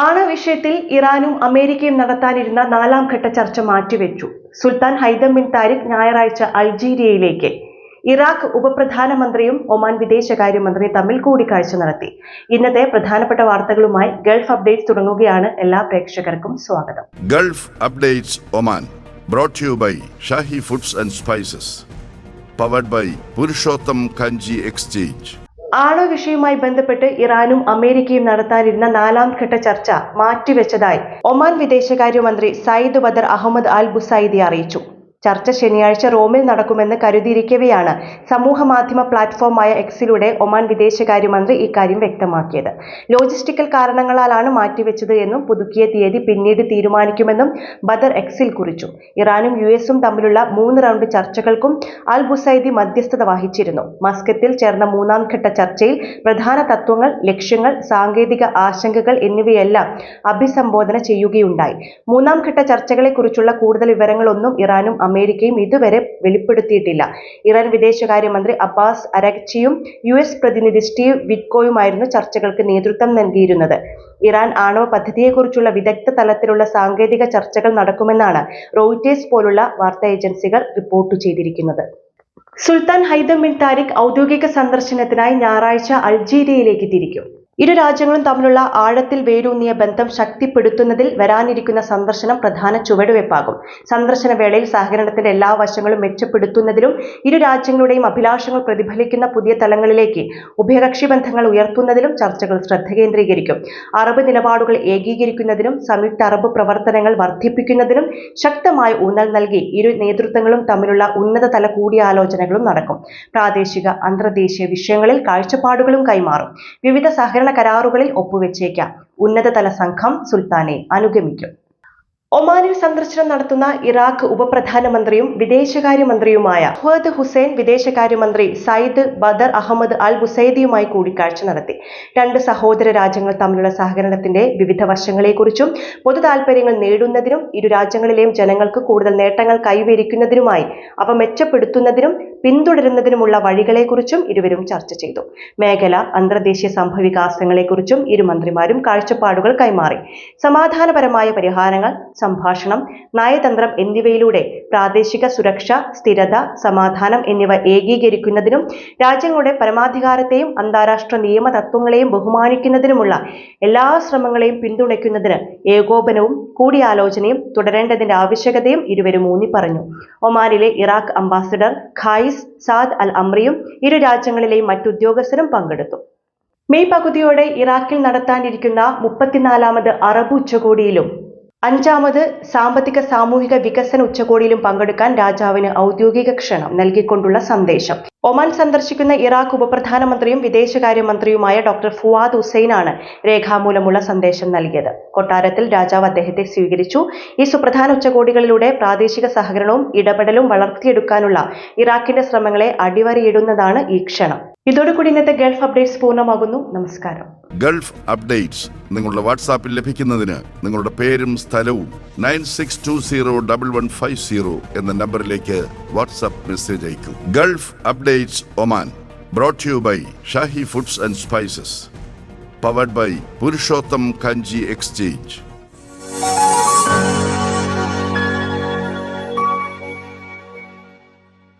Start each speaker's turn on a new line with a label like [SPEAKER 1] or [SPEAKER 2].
[SPEAKER 1] ആണവ വിഷയത്തിൽ ഇറാനും അമേരിക്കയും നടത്താനിരുന്ന നാലാം ഘട്ട ചർച്ച മാറ്റിവെച്ചു. സുൽത്താൻ ഹൈദം ബിൻ താരിഖ് ഞായറാഴ്ച അൾജീരിയയിലേക്ക്. ഇറാഖ് ഉപപ്രധാനമന്ത്രിയും ഒമാൻ വിദേശകാര്യമന്ത്രിയും തമ്മിൽ കൂടിക്കാഴ്ച നടത്തി. ഇന്നത്തെ പ്രധാനപ്പെട്ട വാർത്തകളുമായി ഗൾഫ് അപ്ഡേറ്റ്സ് തുടങ്ങുകയാണ്. എല്ലാ പ്രേക്ഷകർക്കും സ്വാഗതം.
[SPEAKER 2] Gulf updates Oman brought to you by foods and spices powered by Purushottam Kanji exchange.
[SPEAKER 1] ആണവ വിഷയവുമായി ബന്ധപ്പെട്ട് ഇറാനും അമേരിക്കയും നടത്താനിരുന്ന നാലാം ഘട്ട ചർച്ച മാറ്റിവെച്ചതായി ഒമാൻ വിദേശകാര്യമന്ത്രി Sayyid Badr Ahmed Al Busaidi അറിയിച്ചു. ചർച്ച ശനിയാഴ്ച റോമിൽ നടക്കുമെന്ന് കരുതിയിരിക്കവെയാണ് സമൂഹ മാധ്യമ പ്ലാറ്റ്ഫോമായ എക്സിലൂടെ ഒമാൻ വിദേശകാര്യമന്ത്രി ഇക്കാര്യം വ്യക്തമാക്കിയത്. ലോജിസ്റ്റിക്കൽ കാരണങ്ങളാലാണ് മാറ്റിവെച്ചത് എന്നും പുതുക്കിയ തീയതി പിന്നീട് തീരുമാനിക്കുമെന്നും ബദർ എക്സിൽ കുറിച്ചു. ഇറാനും യു എസും തമ്മിലുള്ള മൂന്ന് റൗണ്ട് ചർച്ചകൾക്കും അൽ ബുസൈദി മധ്യസ്ഥത വഹിച്ചിരുന്നു. മസ്കത്തിൽ ചേർന്ന മൂന്നാം ഘട്ട ചർച്ചയിൽ പ്രധാന തത്വങ്ങൾ ലക്ഷ്യങ്ങൾ സാങ്കേതിക ആശങ്കകൾ എന്നിവയെല്ലാം അഭിസംബോധന ചെയ്യുകയുണ്ടായി. മൂന്നാം ഘട്ട ചർച്ചകളെക്കുറിച്ചുള്ള കൂടുതൽ വിവരങ്ങളൊന്നും ഇറാനും അമേരിക്കയും ഇതുവരെ വെളിപ്പെടുത്തിയിട്ടില്ല. ഇറാൻ വിദേശകാര്യമന്ത്രി അബ്ബാസ് അരക്ചിയും യു എസ് പ്രതിനിധി സ്റ്റീവ് വിറ്റ്കോയുമായിരുന്നു ചർച്ചകൾക്ക് നേതൃത്വം നൽകിയിരുന്നത്. ഇറാൻ ആണവ പദ്ധതിയെക്കുറിച്ചുള്ള വിദഗ്ധ തലത്തിലുള്ള സാങ്കേതിക ചർച്ചകൾ നടക്കുമെന്നാണ് റോയിറ്റേഴ്സ് പോലുള്ള വാർത്താ ഏജൻസികൾ റിപ്പോർട്ട് ചെയ്തിരിക്കുന്നത്. സുൽത്താൻ ഹൈദം ബിൻ താരിഖ് ഔദ്യോഗിക സന്ദർശനത്തിനായി ഞായറാഴ്ച അൾജീരിയയിലേക്ക് തിരിക്കും. ഇരു രാജ്യങ്ങളും തമ്മിലുള്ള ആഴത്തിൽ വേരൂന്നിയ ബന്ധം ശക്തിപ്പെടുത്തുന്നതിൽ വരാനിരിക്കുന്ന സന്ദർശനം പ്രധാന ചുവടുവയ്പ്പാകും സന്ദർശന വേളയിൽ സഹകരണത്തിന്റെ എല്ലാ വശങ്ങളും മെച്ചപ്പെടുത്തുന്നതിലും ഇരു രാജ്യങ്ങളുടെയും അഭിലാഷങ്ങൾ പ്രതിഫലിക്കുന്ന പുതിയ തലങ്ങളിലേക്ക് ഉഭയകക്ഷി ബന്ധങ്ങൾ ഉയർത്തുന്നതിലും ചർച്ചകൾ ശ്രദ്ധ കേന്ദ്രീകരിക്കും. അറബ് നിലപാടുകൾ ഏകീകരിക്കുന്നതിനും സംയുക്ത അറബ് പ്രവർത്തനങ്ങൾ വർദ്ധിപ്പിക്കുന്നതിനും ശക്തമായ ഊന്നൽ നൽകി ഇരു നേതൃത്വങ്ങളും തമ്മിലുള്ള ഉന്നതതല കൂടിയാലോചനകളും നടക്കും. പ്രാദേശിക അന്തർദേശീയ വിഷയങ്ങളിൽ കാഴ്ചപ്പാടുകളും കൈമാറും. വിവിധ സഹകരണ കരാറുകളിൽ ഒപ്പുവെച്ചേക്കാം. ഉന്നതതല സംഘം സുൽത്താനെ അനുഗമിക്കും. ഒമാനിൽ സന്ദർശനം നടത്തുന്ന ഇറാഖ് ഉപപ്രധാനമന്ത്രിയും വിദേശകാര്യമന്ത്രിയുമായ ഫഹദ് ഹുസൈൻ വിദേശകാര്യമന്ത്രി സയ്യിദ് ബദർ അഹമ്മദ് അൽ ബുസൈദിയുമായി കൂടിക്കാഴ്ച നടത്തി. രണ്ട് സഹോദര രാജ്യങ്ങൾ തമ്മിലുള്ള സഹകരണത്തിന്റെ വിവിധ വശങ്ങളെക്കുറിച്ചും പൊതു താൽപര്യങ്ങൾ നേടുന്നതിനും ഇരു രാജ്യങ്ങളിലെയും ജനങ്ങൾക്ക് കൂടുതൽ നേട്ടങ്ങൾ കൈവരിക്കുന്നതിനുമായി അവ മെച്ചപ്പെടുത്തുന്നതിനും പിന്തുടരുന്നതിനുമുള്ള വഴികളെക്കുറിച്ചും ഇരുവരും ചർച്ച ചെയ്തു. മേഖല അന്തർദേശീയ സംഭവവികാസങ്ങളെക്കുറിച്ചും ഇരു മന്ത്രിമാരും കാഴ്ചപ്പാടുകൾ കൈമാറി. സമാധാനപരമായ പരിഹാരങ്ങൾ സംഭാഷണം നയതന്ത്രം എന്നിവയിലൂടെ പ്രാദേശിക സുരക്ഷ സ്ഥിരത സമാധാനം എന്നിവ ഏകീകരിക്കുന്നതിനും രാജ്യങ്ങളുടെ പരമാധികാരത്തെയും അന്താരാഷ്ട്ര നിയമ തത്വങ്ങളെയും ബഹുമാനിക്കുന്നതിനുമുള്ള എല്ലാ ശ്രമങ്ങളെയും പിന്തുണയ്ക്കുന്നതിന് ഏകോപനവും കൂടിയാലോചനയും തുടരേണ്ടതിന്റെ ആവശ്യകതയും ഇരുവരും ഊന്നി പറഞ്ഞു ഒമാനിലെ Iraq ambassador Qais Saad al അമ്രിയും ഇരു രാജ്യങ്ങളിലെയും മറ്റുദ്യോഗസ്ഥരും പങ്കെടുത്തു. മെയ് പകുതിയോടെ ഇറാഖിൽ നടത്താനിരിക്കുന്ന മുപ്പത്തിനാലാമത് അറബ് ഉച്ചകോടിയിലും അഞ്ചാമത് സാമ്പത്തിക സാമൂഹിക വികസന ഉച്ചകോടിയിലും പങ്കെടുക്കാൻ രാജാവിന് ഔദ്യോഗിക ക്ഷണം നൽകിക്കൊണ്ടുള്ള സന്ദേശം. ഒമാൻ സന്ദർശിക്കുന്ന ഇറാഖ് ഉപപ്രധാനമന്ത്രിയും വിദേശകാര്യമന്ത്രിയുമായ ഡോക്ടർ ഫുവാദ് ഹുസൈനാണ് രേഖാമൂലമുള്ള സന്ദേശം നൽകിയത്. കൊട്ടാരത്തിൽ രാജാവ് അദ്ദേഹത്തെ സ്വീകരിച്ചു. ഈ സുപ്രധാന ഉച്ചകോടികളിലൂടെ പ്രാദേശിക സഹകരണവും ഇടപെടലും വളർത്തിയെടുക്കാനുള്ള ഇറാഖിന്റെ ശ്രമങ്ങളെ അടിവരയിടുന്നതാണ് ഈ ക്ഷണം. ഇതോടുകൂടി ഇന്നത്തെ ഗൾഫ് അപ്ഡേറ്റ്സ് പൂർണമാകുന്നു. നമസ്കാരം.
[SPEAKER 2] ഗൾഫ് അപ്ഡേറ്റ്സ് നിങ്ങളുടെ വാട്സാപ്പിൽ ലഭിക്കുന്നതിന് നിങ്ങളുടെ പേരും സ്ഥലവും nine six two zero double one five zero എന്ന നമ്പറിലേക്ക് വാട്സാപ്പ് മെസ്സേജ് അയക്കും. Gulf updates Oman brought you by Shahi foods and spices powered by Purushottam Kanji exchange.